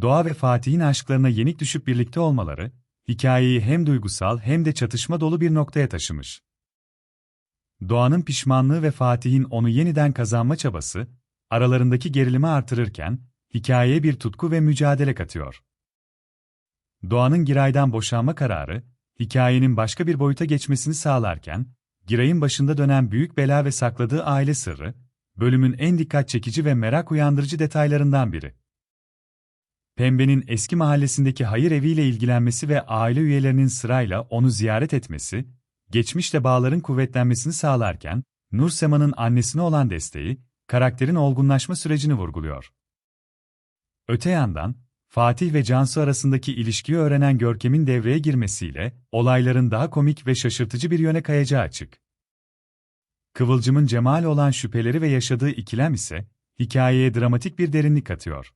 Doğa ve Fatih'in aşklarına yenik düşüp birlikte olmaları, hikayeyi hem duygusal hem de çatışma dolu bir noktaya taşımış. Doğan'ın pişmanlığı ve Fatih'in onu yeniden kazanma çabası, aralarındaki gerilimi artırırken, hikayeye bir tutku ve mücadele katıyor. Doğan'ın Giray'dan boşanma kararı, hikayenin başka bir boyuta geçmesini sağlarken, Giray'ın başında dönen büyük bela ve sakladığı aile sırrı, bölümün en dikkat çekici ve merak uyandırıcı detaylarından biri. Pembe'nin eski mahallesindeki hayır eviyle ilgilenmesi ve aile üyelerinin sırayla onu ziyaret etmesi, geçmişle bağların kuvvetlenmesini sağlarken, Nur Sema'nın annesine olan desteği, karakterin olgunlaşma sürecini vurguluyor. Öte yandan, Fatih ve Cansu arasındaki ilişkiyi öğrenen Görkem'in devreye girmesiyle, olayların daha komik ve şaşırtıcı bir yöne kayacağı açık. Kıvılcım'ın Cemal olan şüpheleri ve yaşadığı ikilem ise, hikayeye dramatik bir derinlik katıyor.